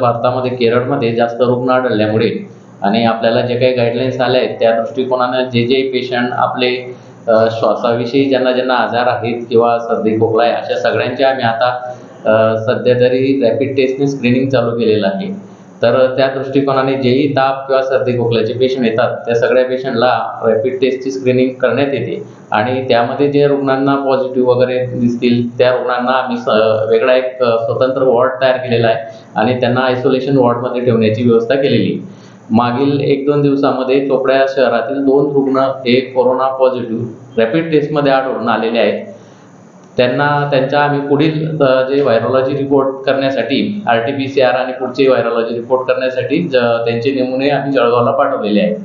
भारतामध्ये केरळमध्ये जास्त रुग्ण आढळल्यामुळे आणि आपल्याला जे काही गाईडलाईन्स आल्या आहेत त्या दृष्टिकोनानं जे जे पेशंट आपले श्वासाविषयी ज्यांना ज्यांना आजार आहेत किंवा सर्दी खोकला आहे अशा सगळ्यांचे आम्ही आता सध्या तरी रॅपिड टेस्टने स्क्रीनिंग चालू केलेलं आहे. तर त्या दृष्टिकोनाने जेही ताप किंवा सर्दी खोकल्याचे पेशंट येतात त्या सगळ्या पेशंटला रॅपिड टेस्टची स्क्रीनिंग करण्यात येते. आणि त्यामध्ये जे रुग्णांना पॉझिटिव्ह वगैरे दिसतील त्या रुग्णांना आम्ही स वेगळा एक स्वतंत्र वॉर्ड तयार केलेला आहे. आणि त्यांना आयसोलेशन वॉर्डमध्ये ठेवण्याची व्यवस्था केलेली. मागील एक दोन दिवसामध्ये चोपड्या शहरातील दोन रुग्ण हे कोरोना पॉझिटिव्ह रॅपिड टेस्टमध्ये आढळून आलेले आहेत. त्यांना त्यांच्या आम्ही पुढील जे व्हायरॉलॉजी रिपोर्ट करण्यासाठी R T P C R आणि पुढचे व्हायरॉलॉजी रिपोर्ट करण्यासाठी ज त्यांचे नमुने आम्ही जळगावला पाठवलेले आहेत.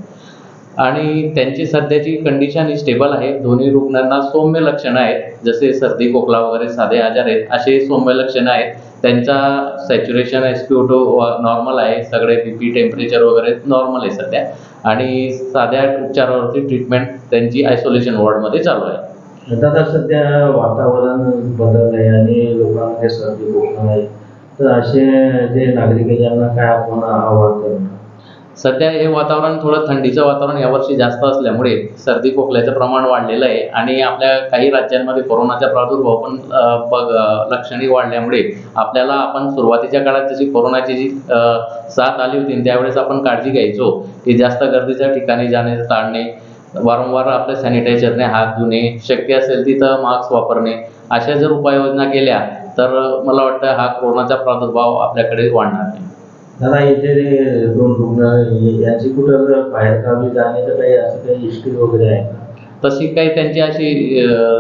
आणि त्यांची सध्याची कंडिशन ही स्टेबल आहे. दोन्ही रुग्णांना सौम्य लक्षणं आहेत. जसे सर्दी खोकला वगैरे साधे आजार आहेत असे सौम्य लक्षणं आहेत. त्यांचा saturation S P two normal आहे. सगळे बी पी टेम्परेचर वगैरे नॉर्मल आहे सध्या. आणि साध्या उपचारावरती ट्रीटमेंट त्यांची आयसोलेशन वॉर्डमध्ये चालू आहे. दादा सध्या वातावरण बदललं आहे आणि लोकांमध्ये सर्दी खोकला आहे. तर असे जे नागरिक आहे त्यांना काय आपण आवाहन करणार? सध्या हे वातावरण थोडं थंडीचं वातावरण यावर्षी जास्त असल्यामुळे सर्दी खोकल्याचं प्रमाण वाढलेलं आहे आणि आपल्या काही राज्यांमध्ये कोरोनाचा प्रादुर्भाव पण बघ लक्षणी वाढल्यामुळे आपल्याला आपण सुरुवातीच्या काळात जशी कोरोनाची जी साथ आली होती त्यावेळेस आपण काळजी घ्यायचो की जास्त गर्दीच्या ठिकाणी जाणे टाळणे. वारंवार आपल्या सॅनिटायझरने हात धुणे शक्य असेल तिथं मास्क वापरणे अशा जर उपाययोजना केल्या तर मला वाटतं हा कोरोनाचा प्रादुर्भाव आपल्याकडे वाढणार नाही. दादा इथे दोन रुग्ण यांची कुठं बाहेरगावी जाण्याचं काही असं काही हिस्ट्री वगैरे आहे तशी काही त्यांची अशी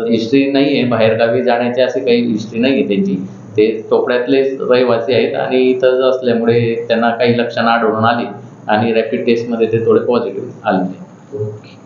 हिस्ट्री नाही आहे बाहेरगावी जाण्याची अशी काही हिस्ट्री नाही आहे त्यांची. ते चोपड्यातले रहिवासी आहेत आणि इथं असल्यामुळे त्यांना काही लक्षणं आढळून आली आणि रॅपिड टेस्टमध्ये ते थोडे पॉझिटिव्ह आले.